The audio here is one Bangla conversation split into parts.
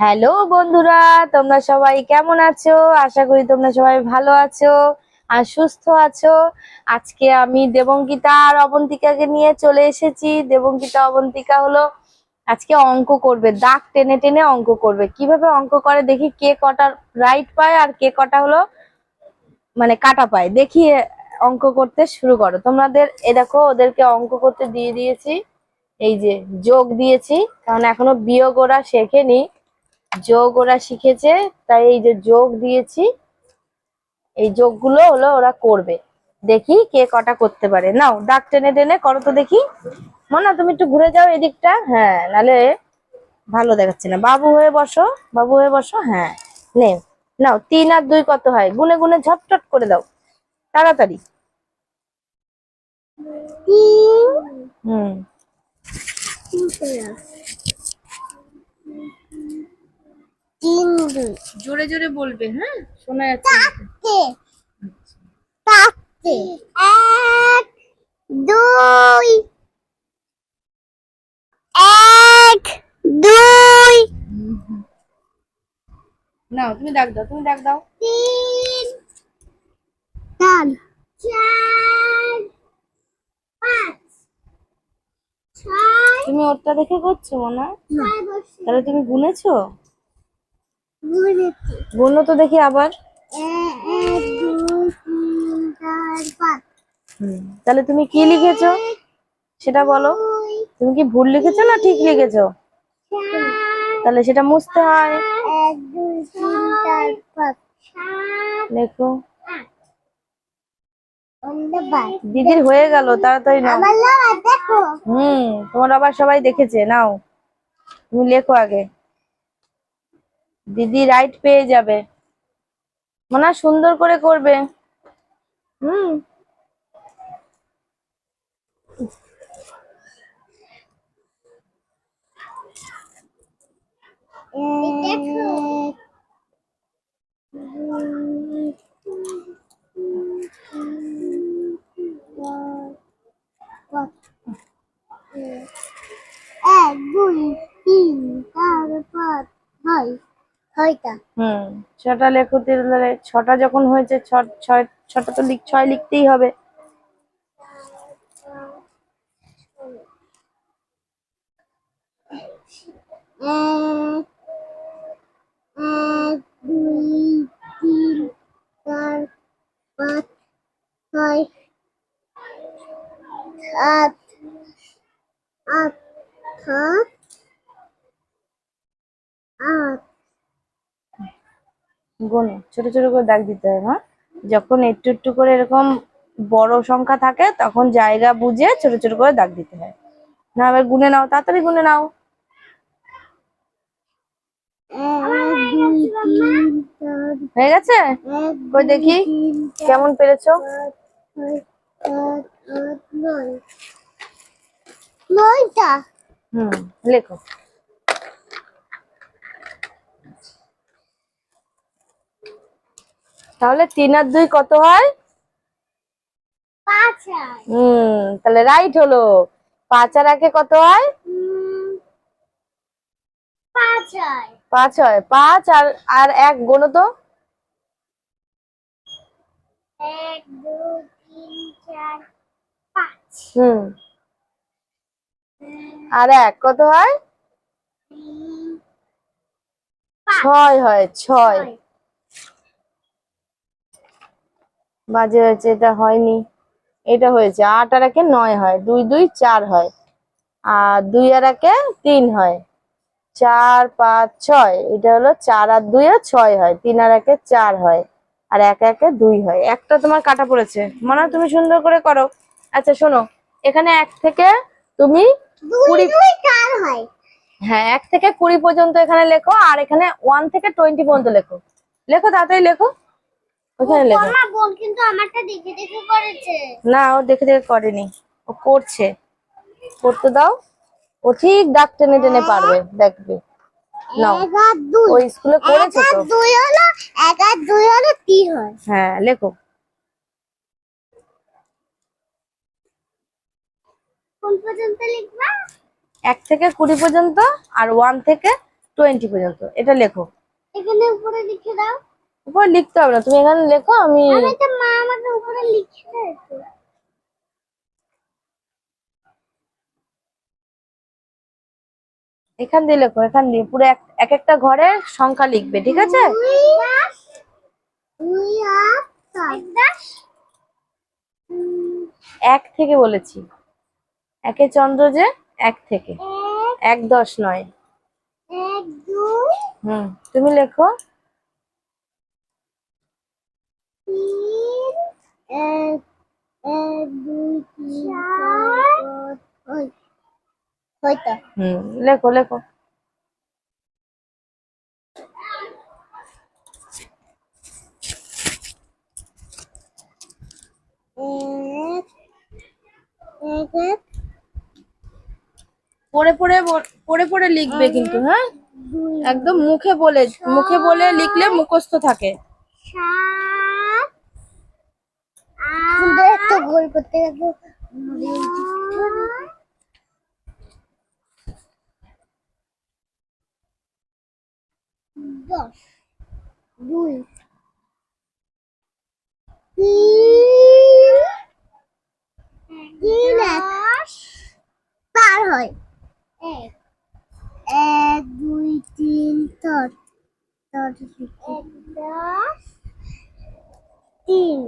হ্যালো বন্ধুরা, তোমরা সবাই কেমন আছো? আশা করি তোমরা সবাই ভালো আছো আর সুস্থ আছো। আজকে আমি দেবঙ্কিতা আর অবন্তিকাকে নিয়ে চলে এসেছি। দেবঙ্কিতা, অবন্তিকা হলো আজকে অঙ্ক করবে, দাগ টেনে টেনে অঙ্ক করবে। কীভাবে অঙ্ক করে দেখি কে কটা রাইট পায় আর কে কটা হলো মানে কাটা পায়। দেখি অঙ্ক করতে শুরু করো। তোমাদের, এ দেখো, ওদেরকে অঙ্ক করতে দিয়ে দিয়েছি। এই যে যোগ দিয়েছি, কারণ এখনও বিয়োগ ওরা শেখেনি। যোগ ওরা শিখেছে তাই এই যে যোগ দিয়েছি এই যোগগুলো হলো ওরা করবে। দেখি কে কটা করতে পারে। নাও দাগ টেনে টেনে করো তো দেখি। মনা তুমি একটু ঘুরে যাও এদিকটা। হ্যাঁ নালে ভালো দেখাচ্ছে না। বাবু হয়ে বসো বাবু হয়ে বসো। হ্যাঁ নে নাও তিন আর দুই কত হয়? গুনে গুনে ঝটঝট করে দাও। তাড়াতাড়ি। হুম। তিন দুই জোরে জোরে বলবে হ্যাঁ? শোনা যাচ্ছে না। কে এক দুই। এক দুই। নাও তুমি ডাক দাও তুমি ডাক দাও। তিন চার চার পাঁচ। ছয় তুমি ওরটা দেখে করছ মনে? বসে তাহলে তুমি গুনেছি? গুনো তো দেখি আবার। তাহলে তুমি কি লিখেছো? সেটা বলো। তুমি কি ভুল লিখেছো না ঠিক লিখেছো? তাহলে সেটা মুছতে হয়। দিদির হয়ে গেল, তাড়াতাড়ি নাও। হুম, তোমার আবার সবাই দেখেছে, নাও। তুমি লেখো আগে। দিদি রাইট পেয়ে যাবে। মনে সুন্দর করে করবে। হুম। দেখো এক দুই তিন চার পাঁচ ছয় ছয়টা হুম ছটা লেখো তাহলে ছটা যখন হয়েছে ছটা তো ছয় লিখতেই হবে এক এক দুই তিন চার পাঁচ ছয় সাত আট সাত আট গোনো ছোট ছোট করে দাগ দিতে হবে হ্যাঁ যখন একটু একটু করে এরকম বড় সংখ্যা থাকে তখন জায়গা বুঝে ছোট ছোট করে দাগ দিতে হয়। না আবার গুনে নাও তাড়াতাড়ি গুনে নাও। হয়ে গেছে? কই দেখি কেমন পেরেছ? নয়টা। হুম লেখো। তাহলে তিন আর দুই কত হয়? হুম তাহলে রাইট হলো। পাঁচ আর একে কত হয়? পাঁচ হয়। পাঁচ আর আর এক গোনো তো? হুম। আর এক কত হয়? ছয় হয় ছয় ছয়। বাজে হয়েছে এটা হয়নি। এটা হয়েছে আট আর একে নয় হয় দুই দুই চার হয়। আর দুই আর একে তিন হয়। চার পাঁচ ছয় এটা হলো চার আর দুই আর ছয় হয় তিন আর একে চার হয় আর এক একে দুই হয়। একটা তোমার কাটা পড়েছে। মনে হয় তুমি সুন্দর করে করো। আচ্ছা শোনো এখানে এক থেকে তুমি কুড়ি হয়। হ্যাঁ এক থেকে কুড়ি পর্যন্ত এখানে লেখো আর এখানে ওয়ান থেকে টোয়েন্টি পর্যন্ত লেখো। লেখো তাড়াতাড়ি লেখো। ওখানে লেখো। আমার বোন কিন্তু আমারটা দেখে দেখে করেছে। না ও দেখে দেখে করেনি। ও করছে। করতে দাও। ও ঠিক দাগ টেনে টেনে পারবে দেখবে। নাও। এক আর দুই ও স্কুলে করেছে তো। দুই হলো এক আর দুই হলো তিন হয়। হ্যাঁ লেখো। কোন পর্যন্ত লিখবা? এক থেকে কুড়ি পর্যন্ত আর ওয়ান থেকে টোয়েন্টি পর্যন্ত। এটা লেখো। এখানে উপরে লিখে দাও। উপরে লিখতে হবে না। তুমি এখানে লেখো আমি আমি তো মা আমাকে উপরে লিখে দেয় এখান দিয়ে লেখো এখান দিয়ে। পুরো এক এক একটা ঘরে সংখ্যা লিখবে ঠিক আছে? এক থেকে বলেছি। একে চন্দ্র যে এক থেকে। এক দশ নয়। হুম তুমি লেখো। তিন এক এক দুই চার হয়তো। হুম লেখো লেখো। পড়ে পড়ে লিখবে কিন্তু হ্যাঁ? একদম মুখে বলে মুখে বলে লিখলে মুখস্থ থাকে। সুন্দর একটা গোল করতে গেলে দশ দুই তিন পার হয় এক এক দুই তিন চার তিন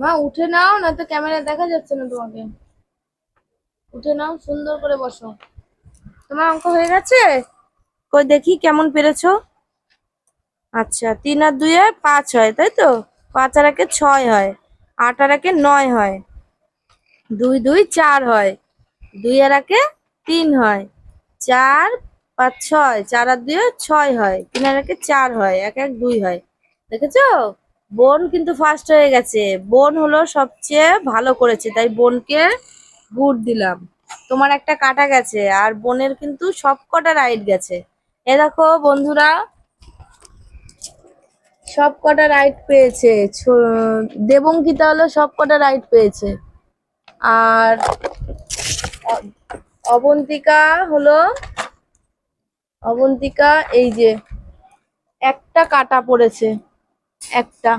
মা, উঠে নাও না তো ক্যামেরা দেখা যাচ্ছে না তোমাকে। উঠে নাও, সুন্দর করে বসো। তোমার অঙ্ক হয়ে গেছে? কই দেখি কেমন পেরেছ? আচ্ছা তিন আর দুইয়ে পাঁচ হয়, তাই তো? পাঁচ আর একে ছয় হয়, আট আর একে নয় হয়, দুই দুই চার হয়, দুই আর একে তিন হয়, চার পাঁচ ছয়, চার আর দুইয়ে ছয় হয়, তিন আর একে চার হয়, এক এক দুই হয়। দেখেছ? বোন কিন্তু ফার্স্ট হয়ে গেছে। বোন হলো সবচেয়ে ভালো করেছে, তাই বোনকে গুড দিলাম। তোমার একটা কাটা গেছে, আর বোনের কিন্তু সব কটা রাইট গেছে। এ দেখো বন্ধুরা সব কটা রাইট পেয়েছে দেবঙ্কিতা হলো সব কটা রাইট পেয়েছে। আর অবন্তিকা হলো, অবন্তিকা এই যে একটা কাটা পড়েছে। একটা।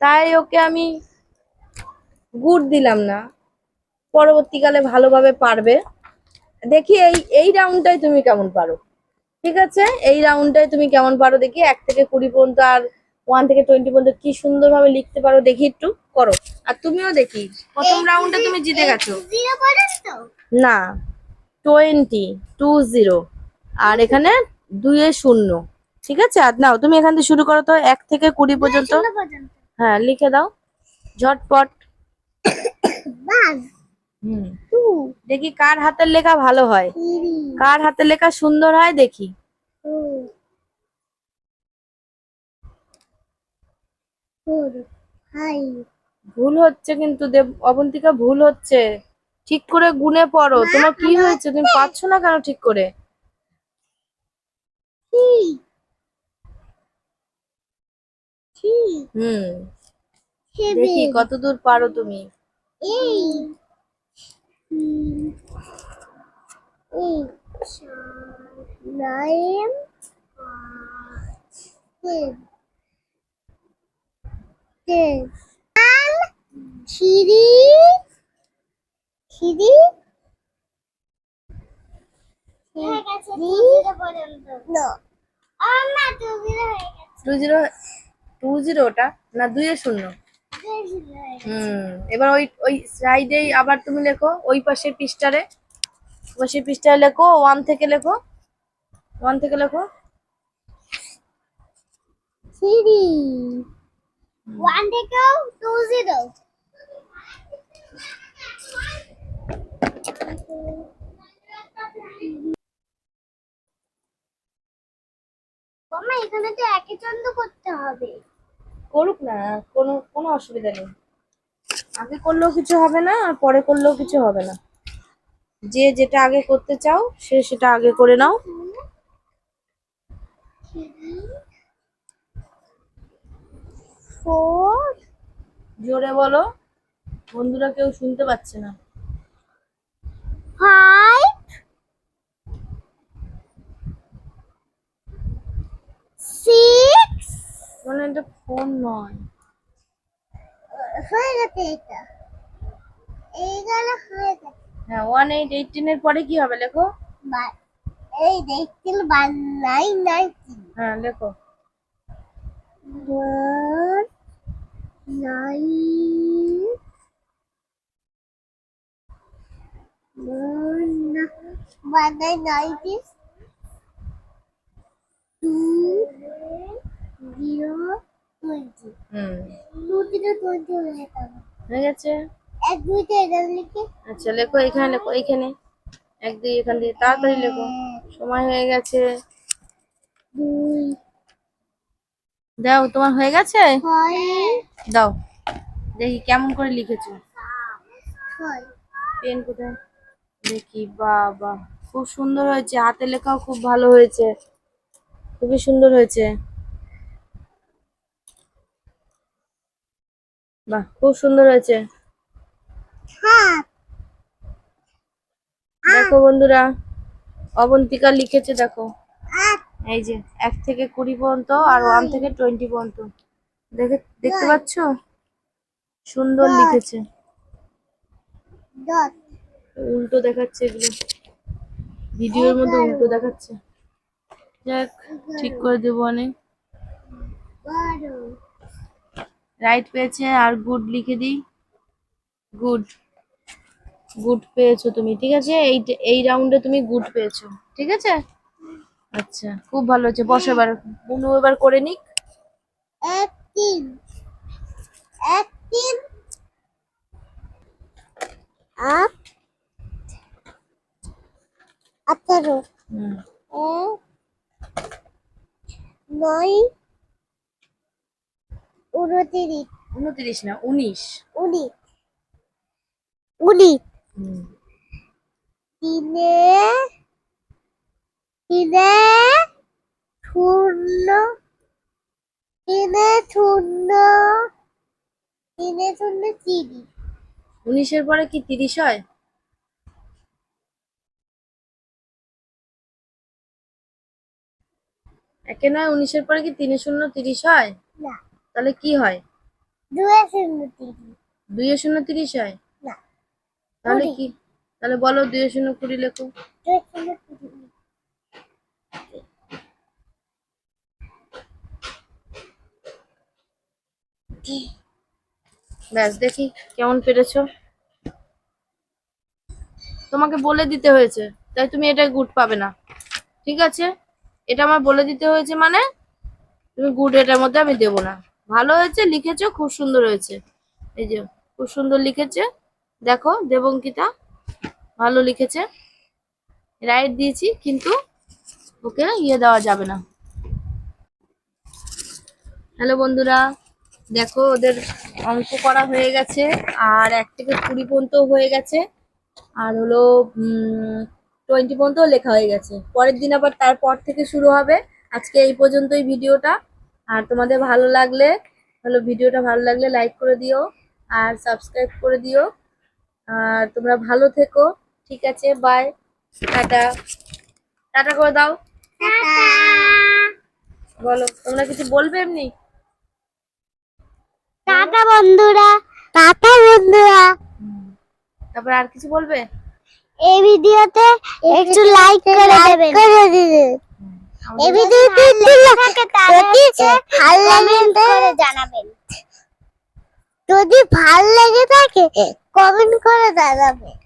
তাই ওকে আমি গুড় দিলাম না। পরবর্তীকালে ভালোভাবে পারবে। দেখি এই এই রাউন্ডটাই তুমি কেমন পারো। ঠিক আছে? এই রাউন্ডটাই তুমি কেমন পারো দেখি। এক থেকে কুড়ি পর্যন্ত আর ওয়ান থেকে টোয়েন্টি পর্যন্ত কি সুন্দরভাবে লিখতে পারো দেখি একটু করো। আর তুমিও দেখি। প্রথম রাউন্ডে তুমি জিতে গেছো। না। টোয়েন্টি টু জিরো আর এখানে দুইয়ে শূন্য। ঠিক আছে? আর নাও তুমি এখান থেকে শুরু করো তো এক থেকে কুড়ি পর্যন্ত। হ্যাঁ লিখে দাও। ঝটপট। হুম। দেখি কার হাতের লেখা ভালো হয়। কার হাতের লেখা সুন্দর হয় দেখি। ভুল হচ্ছে কিন্তু দেব অবন্তিকা ভুল হচ্ছে। ঠিক করে গুনে পড়ো। তোমার কি হয়েছে? তুমি পাচ্ছ না কেন ঠিক করে? হুম সেভেন দেখি কত দূর পারো তুমি eight, eight, nine, ten, ten, one, three, three, No. আমার টু জিরো হয়ে গেছে টু জিরো টু জিরো ওটা? না দুইয়ে শূন্য? হুম, এবার ওই ওই সাইডেই আবার তুমি লেখো, ওই পাশের পৃষ্ঠারে। পাশের পৃষ্ঠায় লেখো ওয়ান থেকে লেখো। ওয়ান থেকে লেখো। থ্রি ওয়ান থেকেও টু জিরো এখানে তো একই চন্দ্র করতে হবে। করুক না কোনো কোনো অসুবিধা নেই। আগে করলেও কিছু হবে না আর পরে করলেও কিছু হবে না। যে যেটা আগে করতে চাও সে সেটা আগে করে নাও। জোরে বলো বন্ধুরা কেউ শুনতে পাচ্ছে না। ফাইভ সিক্স মানে এটা ফোন নয়। হয়ে গেছে এটা। এইগুলো হয়ে গেছে। হ্যাঁ ওয়ান এইট পরে কি হবে লেখো? বা- এই দেখছিল বান নাইন নাইনটিন হ্যাঁ লেখো। nine, one, one nine ninety, two, twenty. হুম। Two zero হয়ে যেতে হবে। হয়ে গেছে? এক দুইটা এটা লিখে। আচ্ছা লেখো এখানে লেখো এইখানে। এক দুই এখান দিয়ে তাড়াতাড়ি লেখো। সময় হয়ে গেছে। দুই। দাও তোমার হয়ে গেছে? দাও। দেখি কেমন করে লিখেছো। পেন কোথায়? দেখি বাবা। খুব সুন্দর হয়েছে। হাতে লেখাও খুব ভালো হয়েছে। খুবই সুন্দর হয়েছে। বাহ খুব সুন্দর হয়েছে। সাত দেখো বন্ধুরা অবন্তিকা লিখেছে দেখো। এই যে এক থেকে কুড়ি পর্যন্ত আর ওয়ান থেকে টোয়েন্টি পর্যন্ত। দেখে দেখতে পাচ্ছ? সুন্দর লিখেছে। উল্টো দেখাচ্ছে এগুলো। ভিডিওর মধ্যে উল্টো দেখাচ্ছে। যাক ঠিক করে দেবো অনেক। রাইট পেয়েছে আর গুড লিখে দিই। গুড গুড পেয়েছ তুমি ঠিক আছে? এই এই রাউন্ডে তুমি গুড পেয়েছ ঠিক আছে? আচ্ছা খুব ভালো হচ্ছে বসো এবার বুনু এবার করে নিক। আঠারো নয় উনত্রিশ। উনত্রিশ না উনিশ। উনিশ। উনিশ। তিনে তিনে শূন্য তিনে শূন্য তিনে শূন্য তিরিশ। উনিশের পরে কি তিরিশ হয়? একে নয় উনিশের পরে কি তিনে শূন্য তিরিশ হয়? না। তাহলে কি হয়? দুয়ে শূন্য তিরিশ। দুইয়ে শূন্য তিরিশ হয়? না। তাহলে কি? তাহলে বলো দুইয়ে শূন্য কুড়ি লেখো। দুয়ে শূন্য ব্যাস দেখি কেমন পেরেছ? তোমাকে বলে দিতে হয়েছে তাই তুমি এটা গুড পাবে না। ঠিক আছে? এটা আমার বলে দিতে হয়েছে মানে তুমি গুড এটার মধ্যে আমি দেবো না। ভালো হয়েছে, লিখেছো, খুব সুন্দর হয়েছে। এই যে, খুব সুন্দর লিখেছে। দেখো, দেবঙ্কিতা ভালো লিখেছে। রাইট দিয়েছি, কিন্তু ওকে ইয়ে দেওয়া যাবে না। হ্যালো বন্ধুরা, দেখো, ওদের অঙ্ক করা হয়ে গেছে, আর এক থেকে কুড়ি পর্যন্ত হয়ে গেছে। আর হলো টোয়েন্টি পর্যন্ত লেখা হয়ে গেছে। পরের দিন আবার তারপর থেকে শুরু হবে। আজকে এই পর্যন্তই ভিডিওটা। আর তোমাদের ভালো লাগলে হলো ভিডিওটা ভালো লাগলে লাইক করে দিও আর সাবস্ক্রাইব করে দিও। আর তোমরা ভালো থেকো ঠিক আছে বাই টাটা। টাটা করে দাও। বলো তোমরা কিছু বলবে এমনি? টাটা বন্ধুরা। টাটা বন্ধুরা। তারপর আর কিছু বলবে? এই ভিডিওতে একটু লাইক করে দেবেন। করে দিবেন এই যদি ভালো লাগে জানাবেন। যদি ভালো লেগে থাকে কমেন্ট করে জানাবেন